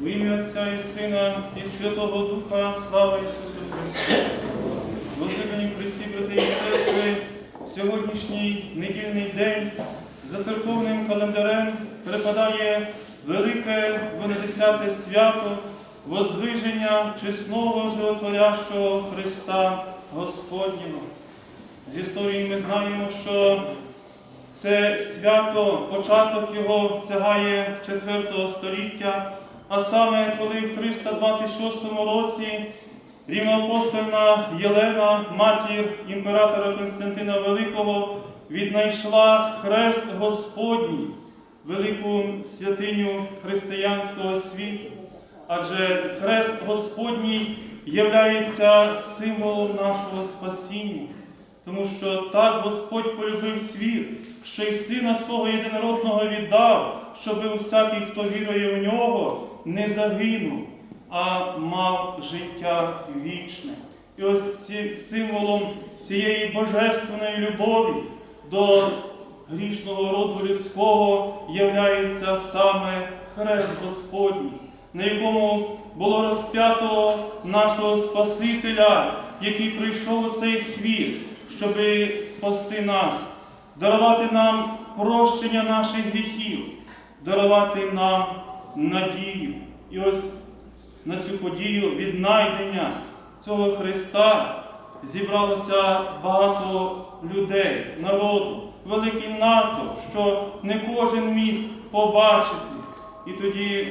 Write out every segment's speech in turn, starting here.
В ім'я Отця і Сина, і Святого Духа, слава Ісусу Христу. Возлюблені Христі, брати і сестри, сьогоднішній недільний день за церковним календарем припадає велике Дванадесяте свято Возвиження чесного животворящого Христа Господнього. З історії ми знаємо, що це свято, початок його сягає 4 століття, а саме коли в 326 році рівноапостольна Єлена, матір імператора Константина Великого, віднайшла хрест Господній, велику святиню християнського світу. Адже хрест Господній являється символом нашого спасіння. Тому що так Господь полюбив світ, що й Сина свого єдинородного віддав, щоби всякий, хто вірує в нього, не загинув, а мав життя вічне. І ось ці, символом цієї божественної любові до грішного роду людського являється саме хрест Господній, на якому було розп'ято нашого Спасителя, який прийшов у цей світ щоб спасти нас, дарувати нам прощення наших гріхів, дарувати нам надію. І ось на цю подію віднайдення цього Христа зібралося багато людей, народу, великий НАТО, що не кожен міг побачити. І тоді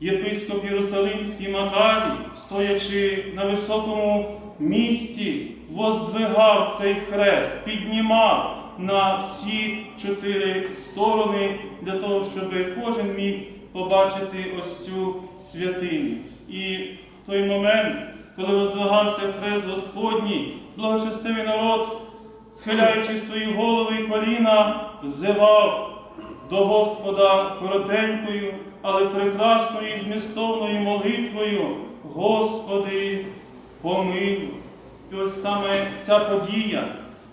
єпископ Єрусалимський Макарій, стоячи на високому місці, воздвигав цей хрест, піднімав на всі чотири сторони для того, щоб кожен міг побачити ось цю святиню. І в той момент, коли воздвигався хрест Господній, благочестивий народ, схиляючи свої голови і коліна, взивав до Господа коротенькою, але прекрасною і змістовною молитвою, Господи, помилуй. І ось саме ця подія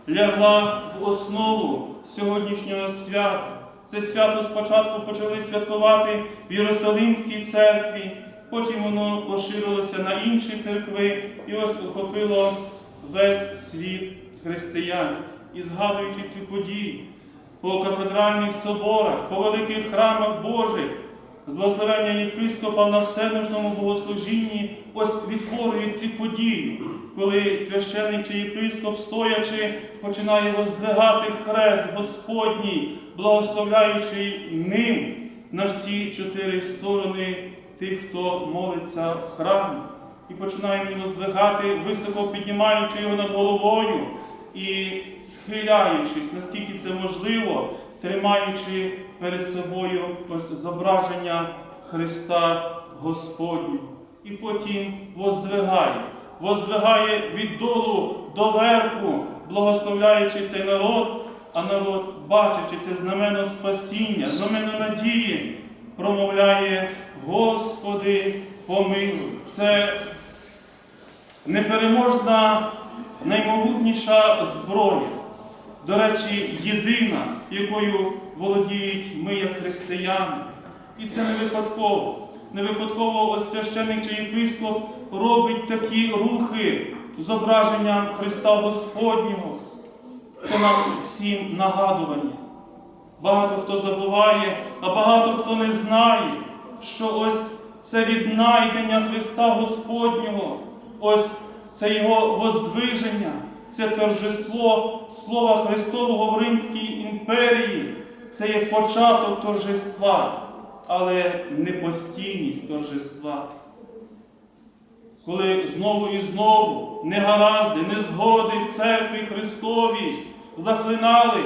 лягла в основу сьогоднішнього свята. Це свято спочатку почали святкувати в Єрусалимській церкві, потім воно поширилося на інші церкви і ось охопило весь світ християнський. І згадуючи цю подію, по кафедральних соборах, по великих храмах Божих, з благословення єпископа на всенужному богослужінні ось відтворюють ці події, коли священник чи єпископ, стоячи, починає воздвигати хрест Господній, благословляючи ним на всі чотири сторони тих, хто молиться в храмі. І починає він воздвигати, високо піднімаючи його над головою і схиляючись, наскільки це можливо, тримаючи перед собою зображення Христа Господнього. І потім воздвигає, воздвигає від долу до верху, благословляючи цей народ, а народ, бачачи це знамено спасіння, знамено надії, промовляє Господи, помилуй. Це непереможна, наймогутніша зброя. До речі, єдина, якою володіють ми, як християни. І це не випадково. Не випадково ось священник чи єпископ робить такі рухи зображенням Христа Господнього. Це нам всім нагадування. Багато хто забуває, а багато хто не знає, що ось це віднайдення Христа Господнього, ось це Його воздвиження, це торжество Слова Христового в Римській імперії, це є початок торжества, але не постійність торжества. Коли знову і знову негаразди, незгоди в церкві Христовій захлинали,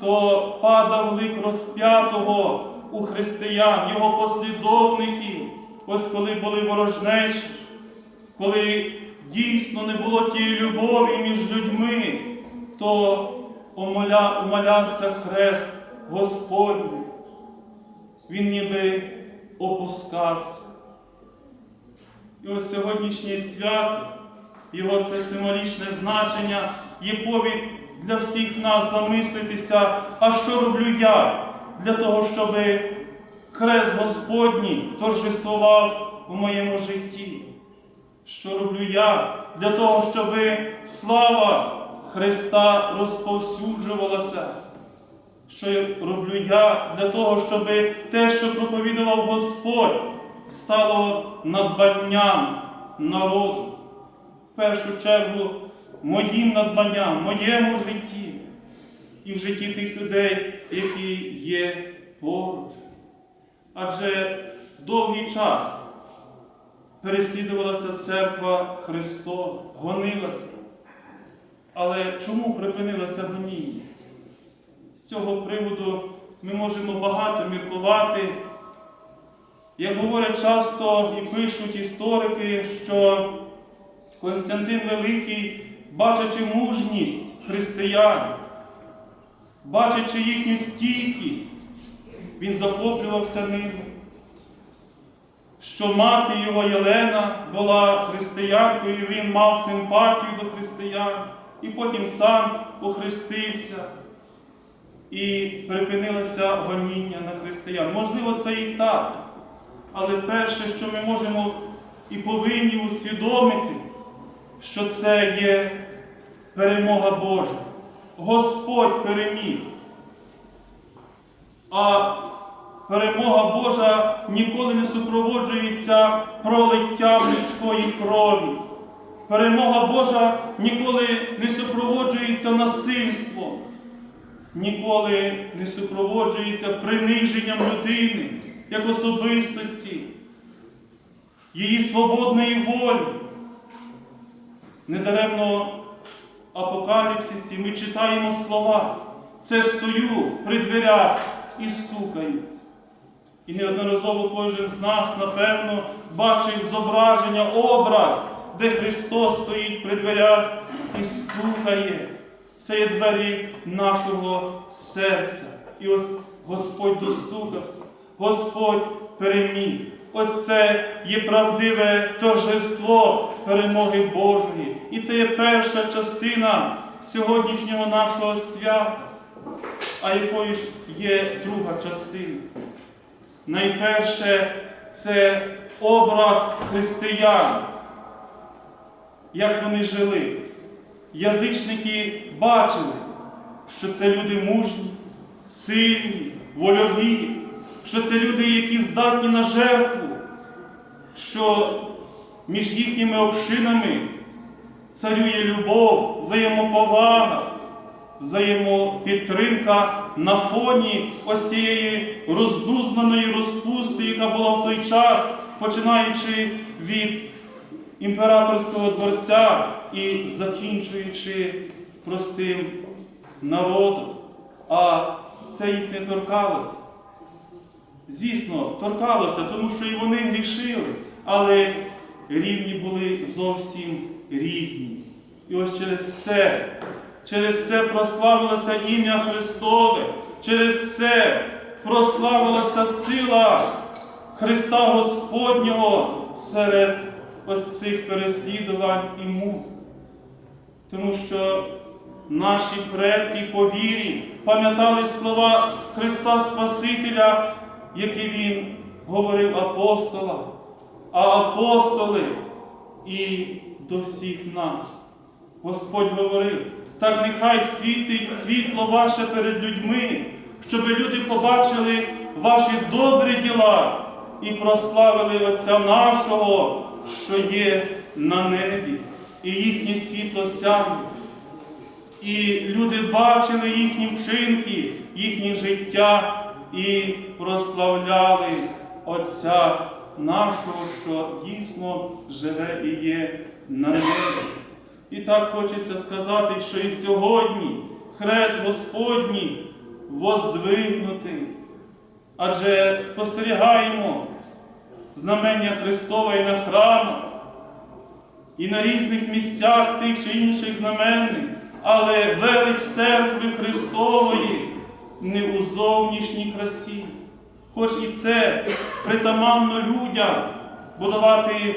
то падав лик розп'ятого у християн, його послідовників, ось коли були ворожнечі, коли дійсно не було тієї любові між людьми, то умоля, умолявся хрест Господній. Він ніби опускався. І ось сьогоднішнє свято, його це символічне значення, є повід для всіх нас замислитися, а що роблю я для того, щоб хрест Господній торжествував у моєму житті. Що роблю я для того, щоб слава Христа розповсюджувалася? Що роблю я для того, щоб те, що проповідував Господь, стало надбанням народу? В першу чергу, моїм надбанням, моєму житті і в житті тих людей, які є поруч. Адже довгий час переслідувалася церква Христова, гонилася. Але чому припинилося гоніння? З цього приводу ми можемо багато міркувати. Як говорять часто і пишуть історики, що Константин Великий, бачачи мужність християн, бачачи їхню стійкість, він захоплювався ними. Що мати його Єлена була християнкою, він мав симпатію до християн, і потім сам охрестився, і припинилося гоніння на християн. Можливо, це і так. Але перше, що ми можемо і повинні усвідомити, що це є перемога Божа. Господь переміг. А перемога Божа ніколи не супроводжується пролиттям людської крові. Перемога Божа ніколи не супроводжується насильством, ніколи не супроводжується приниженням людини як особистості, її свободної волі. Недаремно в Апокаліпсисі ми читаємо слова. Це стою при дверях і стукаю. І неодноразово кожен з нас, напевно, бачив зображення, образ, де Христос стоїть при дверях і стукає. Це є двері нашого серця. І ось Господь достукався, Господь переміг. Ось це є правдиве торжество перемоги Божої. І це є перша частина сьогоднішнього нашого свята. А якою ж є друга частина? Найперше це образ християн, як вони жили. Язичники бачили, що це люди мужні, сильні, вольові, що це люди, які здатні на жертву, що між їхніми общинами царює любов, взаємоповага, взаємопідтримка на фоні ось цієї роздузнаної розпусти, яка була в той час, починаючи від імператорського дворця і закінчуючи простим народом. А це їх не торкалося. Звісно, торкалося, тому що і вони грішили, але рівні були зовсім різні. І ось через це, через це прославилося ім'я Христове, через це прославилася сила Христа Господнього серед ось цих переслідувань і мук. Тому що наші предки по вірі пам'ятали слова Христа Спасителя, які Він говорив апостолам, а апостоли і до всіх нас. Господь говорив, так нехай світить світло ваше перед людьми, щоб люди побачили ваші добрі діла і прославили Отця нашого, що є на небі, і їхнє світло сяє. І люди бачили їхні вчинки, їхнє життя і прославляли Отця нашого, що дійсно живе і є на небі. І так хочеться сказати, що і сьогодні хрест Господній воздвигнутий. Адже спостерігаємо знамення Христове і на храмах, і на різних місцях тих чи інших знаменних, але велич церкви Христової не у зовнішній красі. Хоч і це притаманно людям будувати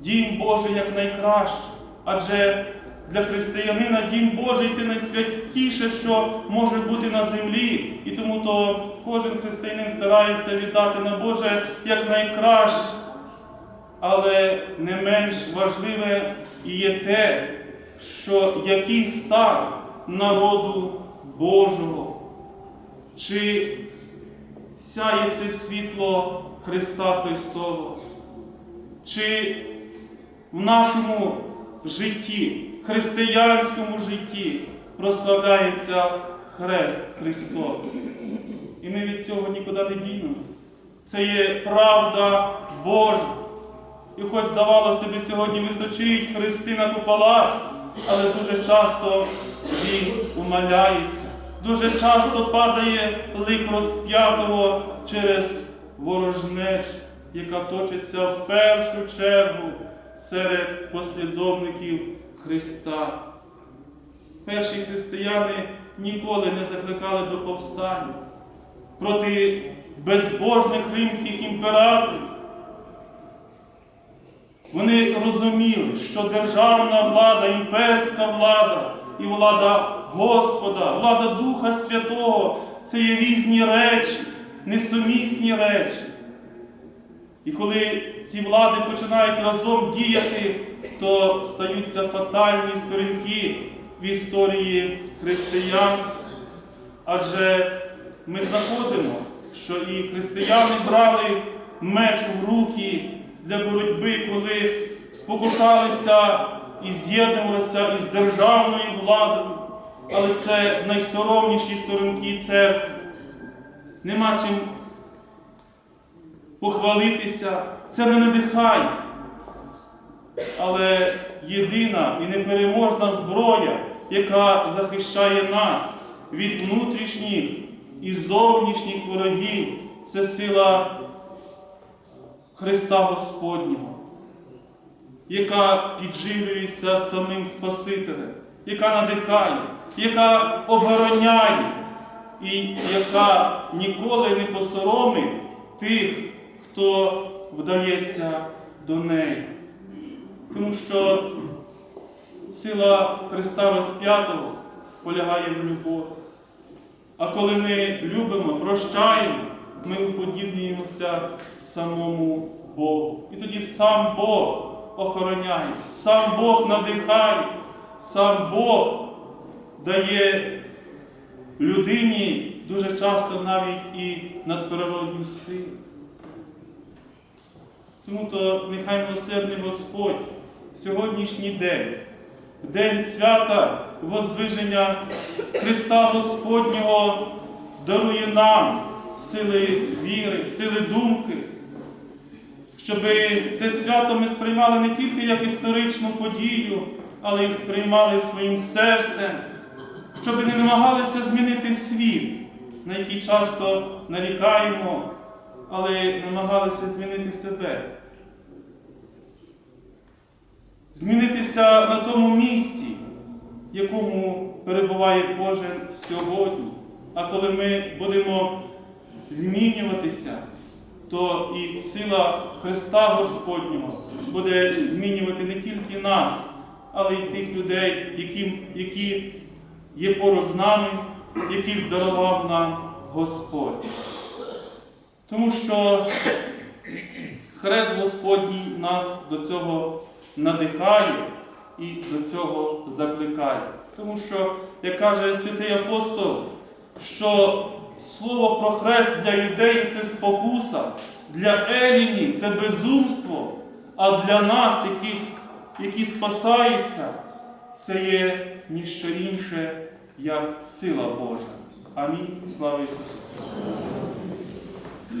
дім Божий як найкраще, адже Для християнина Дім Божий це найсвятіше, що може бути на землі. І тому то кожен християнин старається віддати на Боже як найкраще. Але не менш важливе є те, що який стан народу Божого, чи сяє це світло Христа Христового, чи в нашому житті, християнському житті прославляється Хрест Христовий. І ми від цього нікуди не дінемось. Це є правда Божа. І хоч здавалося би, сьогодні височить хрести на але дуже часто він умаляється. Дуже часто падає лик розп'ятого через ворожнеч, яка точиться в першу чергу серед послідовників Христа. Перші християни ніколи не закликали до повстання проти безбожних римських імператорів. Вони розуміли, що державна влада, імперська влада і влада Господа, влада Духа Святого це є різні речі, несумісні речі. І коли ці влади починають разом діяти, то стаються фатальні сторінки в історії християнства. Адже ми знаходимо, що і християни брали меч в руки для боротьби, коли спокушалися і з'єднувалися із державною владою. Але це найсоромніші сторінки церкви. Нема чим похвалитися, це не надихає. Але єдина і непереможна зброя, яка захищає нас від внутрішніх і зовнішніх ворогів, це сила Христа Господнього, яка підживлюється самим Спасителем, яка надихає, яка обороняє і яка ніколи не посоромить тих, хто вдається до неї. Тому що сила Христа Розп'ятого полягає в любові. А коли ми любимо, прощаємо, ми уподібнюємося самому Богу. І тоді сам Бог охороняє, сам Бог надихає, сам Бог дає людині дуже часто навіть і надприродню силу. Тому то нехай милосердний Господь сьогоднішній день, в день свята Воздвиження Христа Господнього дарує нам сили віри, сили думки, щоб це свято ми сприймали не тільки як історичну подію, але й сприймали своїм серцем, щоб не намагалися змінити світ, на який часто нарікаємо, але намагалися змінити себе. Змінитися на тому місці, якому перебуває кожен сьогодні. А коли ми будемо змінюватися, то і сила Христа Господнього буде змінювати не тільки нас, але й тих людей, які, які є поруч з нами, яких дарував нам Господь. Тому що Хрест Господній нас до цього надихає і до цього закликає. Тому що, як каже святий апостол, що слово про хрест для юдеїв це спокуса, для елінів це безумство, а для нас, які, які спасаються, це є ніщо інше, як сила Божа. Амінь. Слава Ісусу!